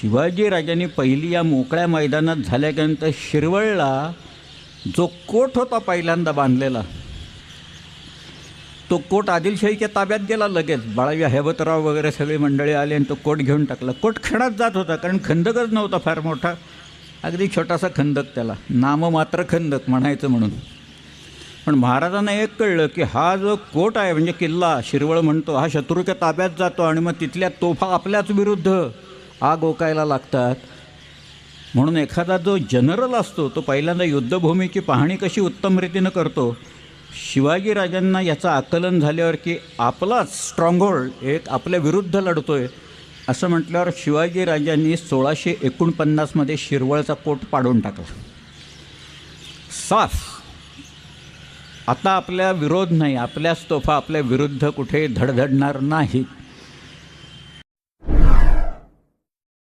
शिवाजीराजांनी पहिली या मोकळ्या मैदानात झाल्यानंतर शिरवळला जो कोट होता पहिल्यांदा बांधलेला तो कोट आदिलशाहीच्या ताब्यात गेला लगेच. बाळाजी हैबतराव वगैरे सगळी मंडळी आली आणि तो कोट घेऊन टाकला. कोट क्षणात जात होता कारण खंदकच नव्हता फार मोठा. अगदी छोटासा खंदक त्याला. नाममात्र खंदक म्हणायचं म्हणून. पण महाराजांना एक कळलं की हा जो कोट आहे म्हणजे किल्ला शिरवळ म्हणतो हा शत्रूच्या ताब्यात जातो आणि मग तिथल्या तोफा आपल्याच विरुद्ध. आग ओकायला लागतात. म्हणून एखादा जो जनरल असतो तो पहिल्यांदा युद्धभूमीची पाहणी कशी उत्तम रीतीनं करतो? शिवाजीराजांना याचं आकलन झाल्यावर की आपलाच स्ट्रॉंगहोल्ड एक आपल्या विरुद्ध लढतो आहे असं म्हटल्यावर शिवाजीराजांनी सोळाशे एकोणपन्नासमध्ये शिरवळचा कोट पाडून टाकला. साफ! आता आपल्या विरोध नाही आपल्याच तोफा आपल्या विरुद्ध कुठे धडधडणार नाहीत.